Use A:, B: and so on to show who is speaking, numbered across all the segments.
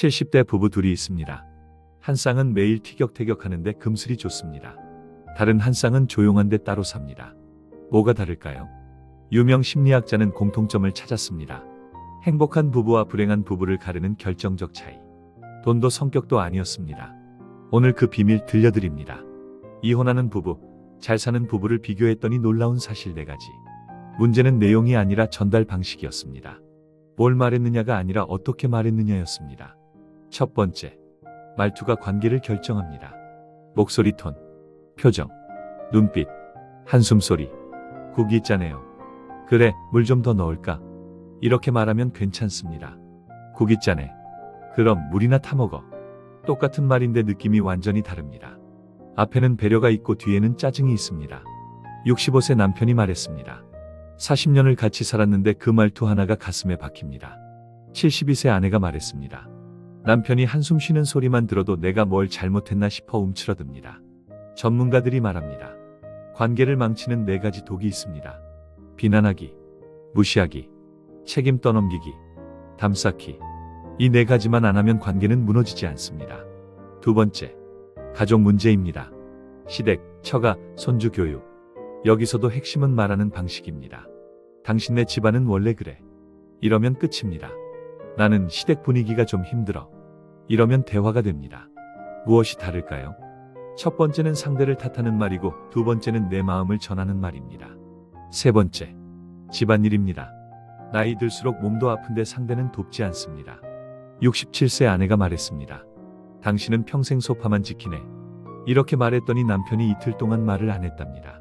A: 70대 부부 둘이 있습니다. 한 쌍은 매일 티격태격 하는데 금슬이 좋습니다. 다른 한 쌍은 조용한데 따로 삽니다. 뭐가 다를까요? 유명 심리학자는 공통점을 찾았습니다. 행복한 부부와 불행한 부부를 가르는 결정적 차이. 돈도 성격도 아니었습니다. 오늘 그 비밀 들려드립니다. 이혼하는 부부, 잘 사는 부부를 비교했더니 놀라운 사실 네 가지. 문제는 내용이 아니라 전달 방식이었습니다. 뭘 말했느냐가 아니라 어떻게 말했느냐였습니다. 첫 번째, 말투가 관계를 결정합니다. 목소리 톤, 표정, 눈빛, 한숨 소리. 국이 있잖아요. 그래, 물 좀 더 넣을까? 이렇게 말하면 괜찮습니다. 국이 있자네. 그럼 물이나 타먹어. 똑같은 말인데 느낌이 완전히 다릅니다. 앞에는 배려가 있고 뒤에는 짜증이 있습니다. 65세 남편이 말했습니다. 40년을 같이 살았는데 그 말투 하나가 가슴에 박힙니다. 72세 아내가 말했습니다. 남편이 한숨 쉬는 소리만 들어도 내가 뭘 잘못했나 싶어 움츠러듭니다. 전문가들이 말합니다. 관계를 망치는 네 가지 독이 있습니다. 비난하기, 무시하기, 책임 떠넘기기, 담쌓기. 이 네 가지만 안 하면 관계는 무너지지 않습니다. 두 번째, 가족 문제입니다. 시댁, 처가, 손주 교육. 여기서도 핵심은 말하는 방식입니다. 당신네 집안은 원래 그래. 이러면 끝입니다. 나는 시댁 분위기가 좀 힘들어. 이러면 대화가 됩니다. 무엇이 다를까요? 첫 번째는 상대를 탓하는 말이고 두 번째는 내 마음을 전하는 말입니다. 세 번째, 집안일입니다. 나이 들수록 몸도 아픈데 상대는 돕지 않습니다. 67세 아내가 말했습니다. 당신은 평생 소파만 지키네. 이렇게 말했더니 남편이 이틀 동안 말을 안 했답니다.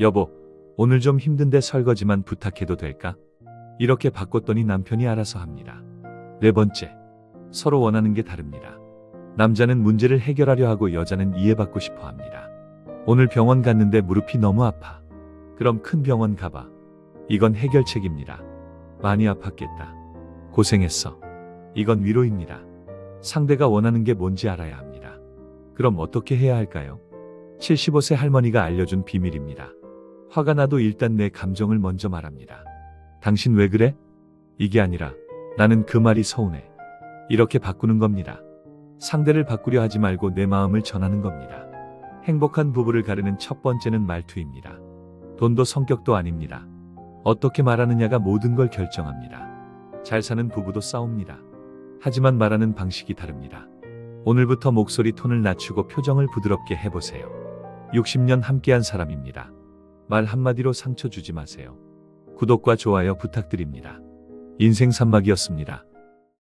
A: 여보, 오늘 좀 힘든데 설거지만 부탁해도 될까? 이렇게 바꿨더니 남편이 알아서 합니다. 네 번째, 서로 원하는 게 다릅니다. 남자는 문제를 해결하려 하고 여자는 이해받고 싶어 합니다. 오늘 병원 갔는데 무릎이 너무 아파. 그럼 큰 병원 가봐. 이건 해결책입니다. 많이 아팠겠다. 고생했어. 이건 위로입니다. 상대가 원하는 게 뭔지 알아야 합니다. 그럼 어떻게 해야 할까요? 75세 할머니가 알려준 비밀입니다. 화가 나도 일단 내 감정을 먼저 말합니다. 당신 왜 그래? 이게 아니라 나는 그 말이 서운해. 이렇게 바꾸는 겁니다. 상대를 바꾸려 하지 말고 내 마음을 전하는 겁니다. 행복한 부부를 가르는 첫 번째는 말투입니다. 돈도 성격도 아닙니다. 어떻게 말하느냐가 모든 걸 결정합니다. 잘 사는 부부도 싸웁니다. 하지만 말하는 방식이 다릅니다. 오늘부터 목소리 톤을 낮추고 표정을 부드럽게 해보세요. 60년 함께한 사람입니다. 말 한마디로 상처 주지 마세요. 구독과 좋아요 부탁드립니다. 인생 산막이었습니다.